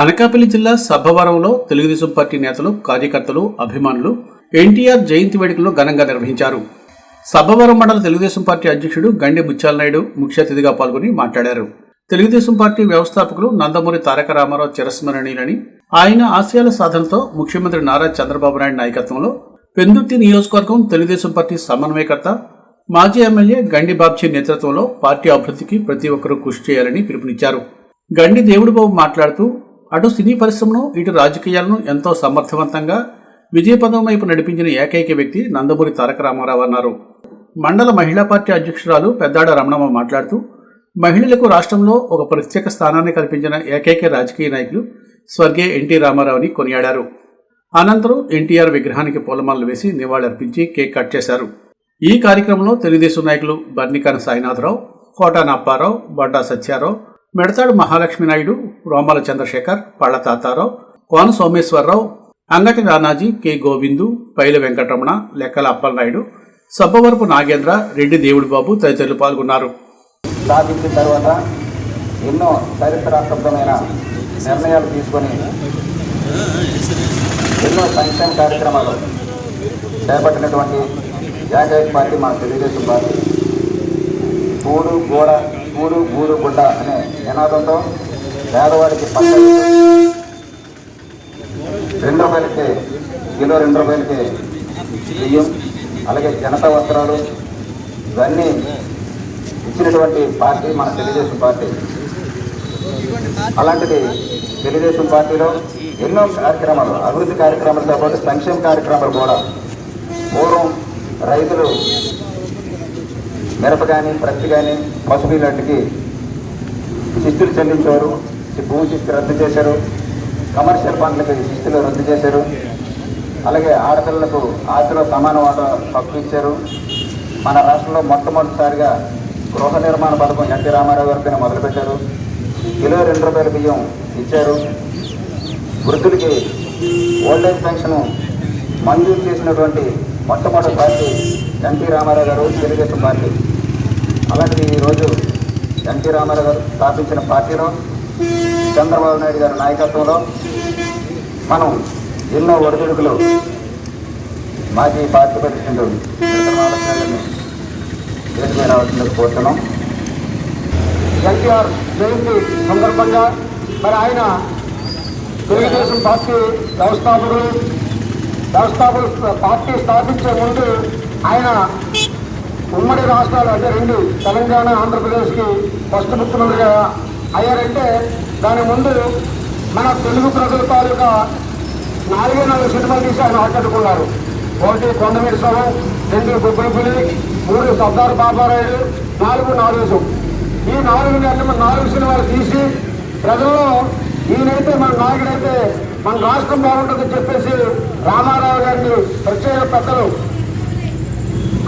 అనకాపల్లి జిల్లా సబ్బవరంలో తెలుగుదేశం పార్టీ నేతలు కార్యకర్తలు అభిమానులు ఎన్టీఆర్ జయంతి వేడుకలో ఘనంగా నిర్వహించారు. సబ్బవరం మండల తెలుగుదేశం పార్టీ అధ్యక్షుడు గండి బుచ్చాలనాయుడు ముఖ్య అతిథిగా పాల్గొని మాట్లాడారు. తెలుగుదేశం పార్టీ వ్యవస్థాపకులు నందమూరి తారక రామారావు చిరస్మరణీయులని ఆయన ఆశయాల సాధనతో ముఖ్యమంత్రి నారా చంద్రబాబు నాయుడు నాయకత్వంలో పెందుర్తి నియోజకవర్గం తెలుగుదేశం పార్టీ సమన్వయకర్త మాజీ ఎమ్మెల్యే గండి బాబ్జీ నేతృత్వంలో పార్టీ అభివృద్ధికి ప్రతి ఒక్కరూ కృషి చేయాలని పిలుపునిచ్చారు. గండి దేవుడిబాబు మాట్లాడుతూ అటు సినీ పరిశ్రమను ఇటు రాజకీయాలను ఎంతో సమర్థవంతంగా విజయపదం వైపు నడిపించిన ఏకైక వ్యక్తి నందమూరి తారక రామారావు అన్నారు. మండల మహిళా పార్టీ అధ్యక్షురాలు పెద్దాడ రమణమ్మ మాట్లాడుతూ మహిళలకు రాష్ట్రంలో ఒక ప్రత్యేక స్థానాన్ని కల్పించిన ఏకైక రాజకీయ నాయకులు స్వర్గీయ ఎన్టీ రామారావుని కొనియాడారు. అనంతరం ఎన్టీఆర్ విగ్రహానికి పూలమాలలు వేసి నివాళులర్పించి కేక్ కట్ చేశారు. ఈ కార్యక్రమంలో తెలుగుదేశం నాయకులు బర్నికాన సాయినాథరావు కోటా నప్పారావు బొడ్డా సత్యారావు మెడతాడు మహాలక్ష్మి నాయుడు రోమాల చంద్రశేఖర్ పళ్ళ తాతారావు కోన సోమేశ్వరరావు అంగటి రానాజీ కె గోవిందు పైల వెంకటరమణ లెక్కల అప్పలనాయుడు సబ్బవరపు నాగేంద్ర రెడ్డి దేవుడి బాబు తదితరులు పాల్గొన్నారు. సాధించిన తర్వాత ఎన్నో చరిత్రాత్మకమైన నిర్ణయాలు తీసుకొని ఎన్నో సంక్షేమ కార్యక్రమాలు చేపట్టినటువంటి ఏకైక పార్టీ మన తెలుగుదేశం పార్టీ. మూడు గోడ కూడు గూడు గుడ్డ అనే నినాదంతో పేదవాడికి పక్క రెండు రూపాయలకి కిలో రెండు రూపాయలకి బియ్యం అలాగే జనతా వస్త్రాలు ఇవన్నీ ఇచ్చినటువంటి పార్టీ మన తెలుగుదేశం పార్టీ. అలాంటిది తెలుగుదేశం పార్టీలో ఎన్నో కార్యక్రమాలు అభివృద్ధి కార్యక్రమాలతో పాటు సంక్షేమ కార్యక్రమాలు కూడా. పూర్వం రైతులు మిరప కానీ ప్రత్తి కానీ పసుపు ఇలాంటికి శిస్తులు చెల్లించేవారు. భూమి శిస్తు రద్దు చేశారు. కమర్షియల్ పనులకి శిస్తులు రద్దు చేశారు. అలాగే ఆడపిల్లలకు ఆస్తిలో సమాన వాటా హక్కు ఇచ్చారు మన రాష్ట్రంలో మొట్టమొదటిసారిగా గృహ నిర్మాణ పథకం ఎన్టీ రామారావు గారిపైన మొదలుపెట్టారు. కిలో రెండు రూపాయల బియ్యం ఇచ్చారు. వృద్ధులకి ఓల్డేజ్ పెన్షన్ మంజూరు చేసినటువంటి మొట్టమొదటి పార్టీ ఎన్టీ రామారావు గారు తెలుగుదేశం పార్టీ. అలాంటి ఈరోజు ఎన్టీ రామారావు గారు స్థాపించిన పార్టీలో చంద్రబాబు నాయుడు గారి నాయకత్వంలో మనం ఎన్నో ఒడిదుడుకులు మాజీ పార్టీ ప్రతినిధులు వేదిక రావాల్సిందికి కోరుతున్నాం. ఎన్టీఆర్ జయంతి సందర్భంగా మరి ఆయన తెలుగుదేశం పార్టీ వ్యవస్థాపకుడు వ్యవస్థాపకులు పార్టీ స్థాపించే ముందు ఆయన ఉమ్మడి రాష్ట్రాలు అంటే రెండు తెలంగాణ ఆంధ్రప్రదేశ్కి ఫస్ట్ ముఖ్యమంత్రిగా అయ్యారంటే దాని ముందు మన తెలుగు ప్రజల తాలూకా నాలుగే నాలుగు సినిమాలు తీసి ఆయన ఆకట్టుకున్నారు. ఒకటి కొండమీడి సభం రెండు గుబ్బుల మూడు సర్దార్ బాబారాయుడు నాలుగు నాలుగు. ఈ నాలుగు నెలలు నాలుగు సినిమాలు తీసి ప్రజల్లో ఈయనైతే మన నాయకుడైతే మన రాష్ట్రం బాగుంటుందని చెప్పేసి రామారావు గారిని ప్రత్యేక పెద్దలు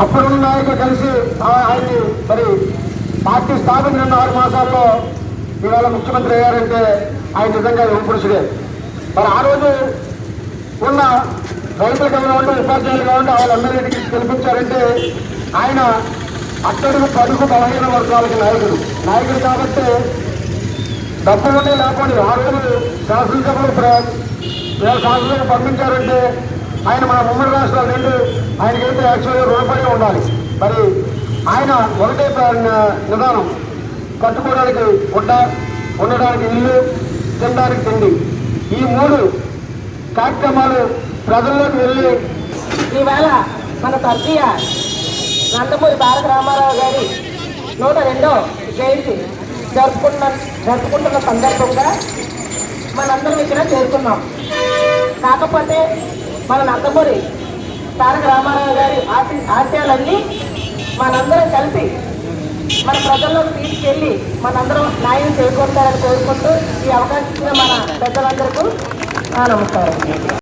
అప్పుడున్న నాయకులు కలిసి ఆ- ఆయన్ని మరి పార్టీ స్థాపించిన ఆరు మాసాల్లో ఇవాళ ముఖ్యమంత్రి అయ్యారంటే ఆయన నిజంగా యువపురుషుడే మరి ఆ రోజు ఉన్న రైతులు కానివ్వండి ఉపాధ్యాయులు కానివ్వండి వాళ్ళందరికీ గెలిపించారంటే ఆయన అట్టడుగు పడుగు బలహీన వర్గాలకి నాయకుడు. నాయకుడు కాబట్టి డబ్బు ఉండే లేకపోతే ఆ రోజు శాసనసభలో ప్ర- శాసనసభకు పంపించారంటే ఆయన మన ఉమ్మడి రాష్ట్రాల నుండి ఆయనకైతే యాక్చువల్గా రూపాయి ఉండాలి. మరి ఆయన ఒకటే నిదానం. కట్టుకోవడానికి గుడ్డ ఉండడానికి ఇల్లు తినడానికి తిండి. ఈ మూడు కార్యక్రమాలు ప్రజల్లోకి వెళ్ళి ఈవేళ మన తర్జీయ నందమూరి తారక రామారావు గారి నూట రెండో జయంతి జరుపుకున్న జరుపుకుంటున్న సందర్భంగా మనందరం ఇక్కడ చేరుకున్నాం. కాకపోతే మన నందమూరి తారక రామారావు గారి ఆశ ఆశయాలన్నీ మనందరం కలిసి మన ప్రజల్లోకి తీసుకెళ్ళి మనందరం న్యాయం చేకూరుతారని కోరుకుంటూ ఈ అవకాశం ఇచ్చిన మన పెద్దలందరికీ నమస్కారం.